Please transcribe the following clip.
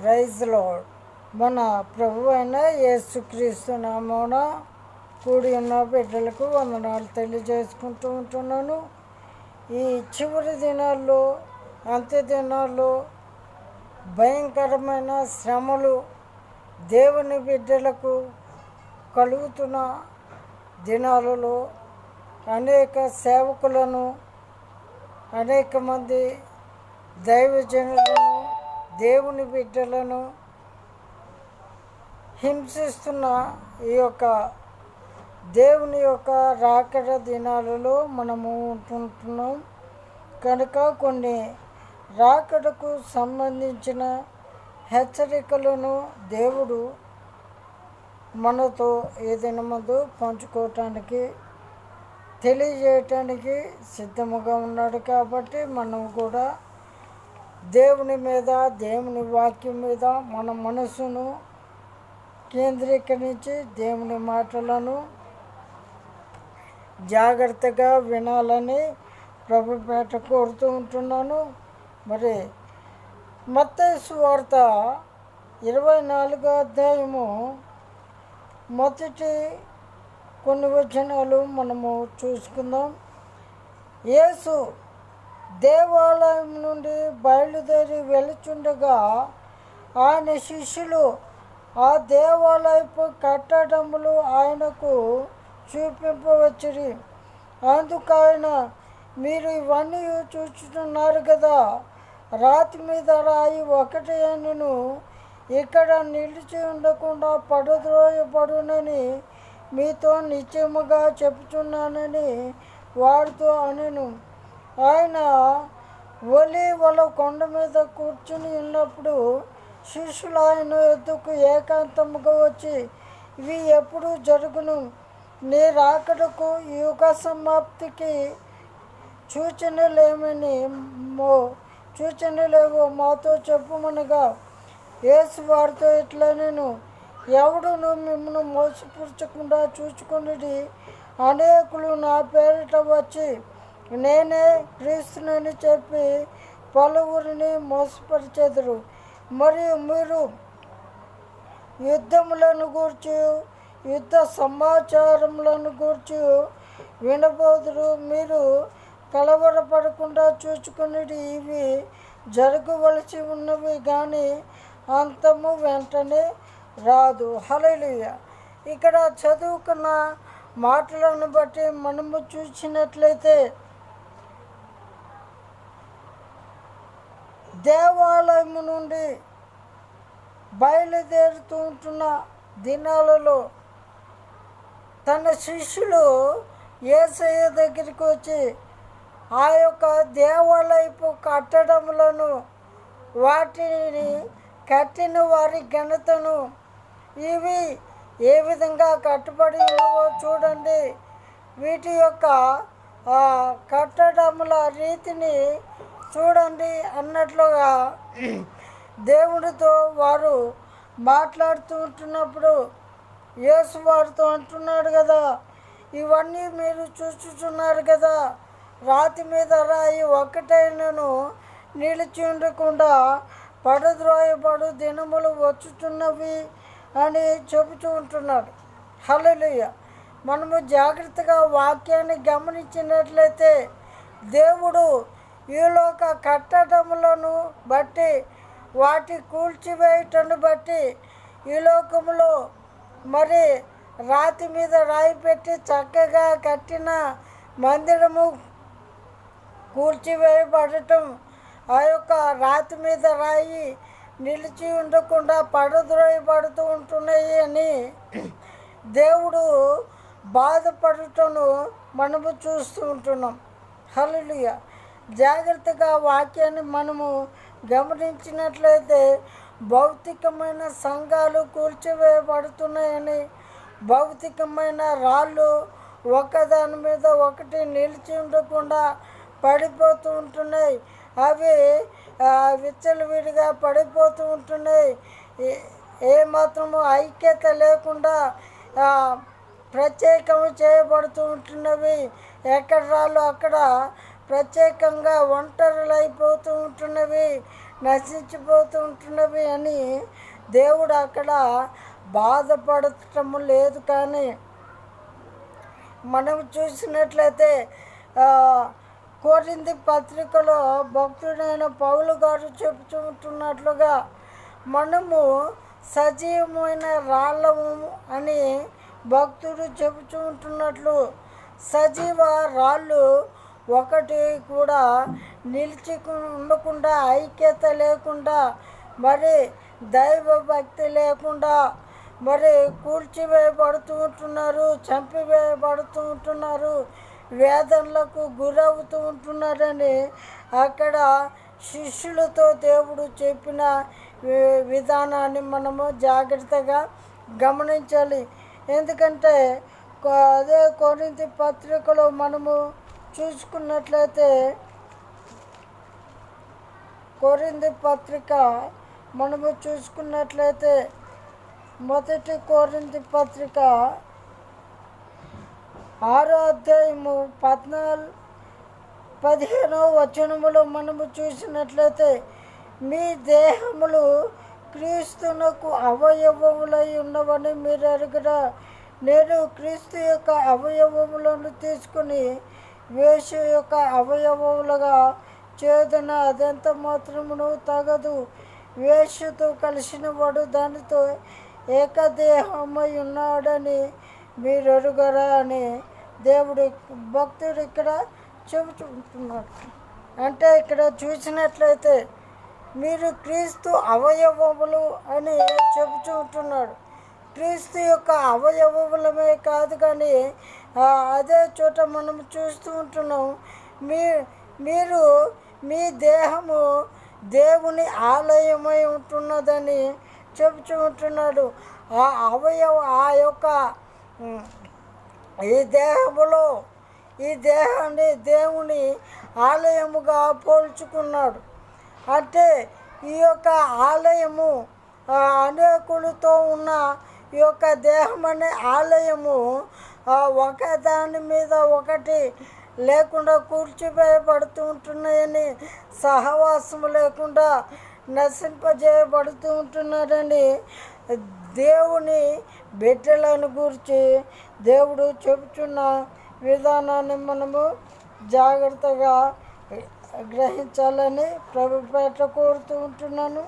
Praise load మన ప్రభు అయిన యేసుక్రీస్తు నామోన కూడి ఉన్న బిడ్డలకు వందనాలు తెలియజేసుకుంటూ ఉంటున్నాను. ఈ చివరి దినాల్లో అంత్య దినాల్లో భయంకరమైన శ్రమలు దేవుని బిడ్డలకు కలుగుతున్న దినాలలో అనేక సేవకులను అనేక మంది దైవజనులను దేవుని బిడ్డలను హింసిస్తున్న ఈ యొక్క దేవుని యొక్క రాకడ దినాలలో మనము ఉంటుంటున్నాం. కనుక కొన్ని రాకడకు సంబంధించిన హెచ్చరికలను దేవుడు మనతో ఏదైనా ముందు పంచుకోవటానికి తెలియజేయటానికి సిద్ధముగా ఉన్నాడు కాబట్టి మనం కూడా దేవుని మీద దేవుని వాక్యం మీద మన మనసును కేంద్రీకరించి దేవుని మాటలను జాగ్రత్తగా వినాలని ప్రభుపేట కోరుతూ ఉంటున్నాను. మరి మత్తేసు వార్త ఇరవై నాలుగో అధ్యాయము మొదటి కొన్ని వచనాలు మనము చూసుకుందాం. యేసు దేవాలయం నుండి బయలుదేరి వెళుచుండగా ఆయన శిష్యులు ఆ దేవాలయపు కట్టడములు ఆయనకు చూపింపవచ్చిరి. అందుకు ఆయన మీరు ఇవన్నీ చూస్తున్నారు కదా రాతి మీద రాయి ఒకటి నేను ఇక్కడ నిలిచి ఉండకుండా పడద్రోయబడునని మీతో నిశ్చయముగా చెప్తున్నానని వారితో అనెను. ఆయన ఒలీవల కొండ మీద కూర్చుని ఉన్నప్పుడు శిష్యులు ఆయన ఎద్దుకు ఏకాంతముగా వచ్చి ఇవి ఎప్పుడు జరుగును? నీ రాకడకు యుగ సమాప్తికి సూచనలేమని మో సూచనలేవో మాతో చెప్పుమనగా యేసు వారితో ఇట్లా నేను ఎవడును మిమ్మల్ని మోసపరచకుండా చూసుకుని అనేకులు నా పేరిట వచ్చి నేనే క్రీస్తునని చెప్పి పలువురిని మోసపరిచెదరు. మరియు మీరు యుద్ధములను గూర్చి యుద్ధ సమాచారములను గూర్చి వినబోదురు. మీరు కలవరపడకుండా చూచుకునేది ఇవి జరగవలసి ఉన్నవి కానీ అంతము వెంటనే రాదు. హలలుయ ఇక్కడ చదువుకున్న మాటలను బట్టి మనము చూసినట్లయితే దేవాలయము నుండి బయలుదేరుతూ ఉంటున్న దినాలలో తన శిష్యులు ఏసయ్య దగ్గరికి వచ్చి ఆ యొక్క దేవాలయపు కట్టడములను వాటిని కట్టిన వారి ఘనతను ఇవి ఏ విధంగా కట్టుబడి ఉన్నావో చూడండి. వీటి యొక్క కట్టడముల రీతిని చూడండి అన్నట్లుగా దేవుడితో వారు మాట్లాడుతూ ఉంటున్నప్పుడు యేసు వారితో అంటున్నాడు కదా ఇవన్నీ మీరు చూచుచున్నారు కదా రాతి మీద రాయి ఒక్కటైనను నిలిచి ఉండకుండా పడద్రోయబడు దినములు వచ్చుచున్నవి అని చెబుతూ ఉంటున్నాడు హలలుయ మనము జాగ్రత్తగా వాక్యాన్ని గమనించినట్లయితే దేవుడు ఈలోక కట్టడములను బట్టి వాటి కూల్చివేయటను బట్టి ఈ లోకములో మరి రాతి మీద రాయి పెట్టి చక్కగా కట్టిన మందిరము కూల్చివేయబడటం ఆ యొక్క రాతి మీద రాయి నిలిచి ఉండకుండా పడద్రోయబడుతూ ఉంటున్నాయి అని దేవుడు బాధపడటను మనము చూస్తూ ఉంటున్నాం. హల్లెలూయ. జాగ్రత్తగా వాక్యాన్ని మనము గమనించినట్లయితే భౌతికమైన సంఘాలు కూల్చివేయబడుతున్నాయని భౌతికమైన రాళ్ళు ఒకదాని మీద ఒకటి నిలిచి ఉండకుండా పడిపోతూ ఉంటున్నాయి. అవి విచ్చలు విచ్చలవిడిగా పడిపోతూ ఉంటున్నాయి. ఏమాత్రము ఐక్యత లేకుండా ప్రత్యేకం చేయబడుతూ ఉంటున్నవి. ఎక్కడ రాళ్ళు అక్కడ ప్రత్యేకంగా ఒంటరులు అయిపోతూ ఉంటున్నవి నశించిపోతూ ఉంటున్నవి అని దేవుడు అక్కడ బాధపడటం లేదు కానీ మనం చూసినట్లయితే కోరింది పత్రికలో భక్తుడైన పౌలు గారు చెబుతుంటున్నట్లుగా మనము సజీవమైన రాళ్ళము అని భక్తుడు చెబుతూ ఉంటున్నట్లు సజీవ రాళ్ళు ఒకటి కూడా నిలిచి ఉండకుండా ఐక్యత లేకుండా మరి దైవ భక్తి లేకుండా మరి కూల్చివేయబడుతూ ఉంటున్నారు చంపివేయబడుతూ ఉంటున్నారు వేదనలకు గురవుతూ ఉంటున్నారని అక్కడ శిష్యులతో దేవుడు చెప్పిన వి- విధానాన్ని మనము జాగ్రత్తగా గమనించాలి. ఎందుకంటే అదే కొరింథీ పత్రికలో మనము చూసుకున్నట్లయితే కోరింది పత్రిక మనము చూసుకున్నట్లయితే మొదటి కోరింది పత్రిక ఆరో అధ్యాయము పద్నాలుగు పదిహేనో వచనములో మనము చూసినట్లయితే మీ దేహములు క్రీస్తునకు అవయవములై ఉన్నవని మీరు అడుగురా. నేను క్రీస్తు యొక్క అవయవములను తీసుకుని వేష యొక్క అవయవములుగా చేదన అదెంత మాత్రమును తగదు. వేషతో కలిసిన వాడు దానితో ఏకదేహమై ఉన్నాడని మీరు అడుగరా అని దేవుడు భక్తుడు ఇక్కడ చెబుతుంటున్నాడు అంటే ఇక్కడ చూసినట్లయితే మీరు క్రీస్తు అవయవములు అని చెబుతుంటున్నాడు క్రీస్తు యొక్క అవయవములమే కాదు కానీ అదే చోట మనం చూస్తూ ఉంటున్నాం. మీ మీరు మీ దేహము దేవుని ఆలయమై ఉంటున్నదని చెబుతూ ఉంటున్నాడు. ఆ అవయవ ఆ యొక్క ఈ దేహములో ఈ దేహాన్ని దేవుని ఆలయముగా పోల్చుకున్నాడు. అంటే ఈ యొక్క ఆలయము అనేకులతో ఉన్న ఈ యొక్క దేహం అనే ఆలయము ఒక దాని మీద ఒకటి లేకుండా కూర్చివేయబడుతూ ఉంటున్నాయని సహవాసము లేకుండా నశింపజేయబడుతూ ఉంటున్నారని దేవుని బిడ్డలను గురించి దేవుడు చెబుతున్న విధానాన్ని మనము జాగ్రత్తగా గ్రహించాలని ప్రభుపేట కోరుతూ ఉంటున్నాను.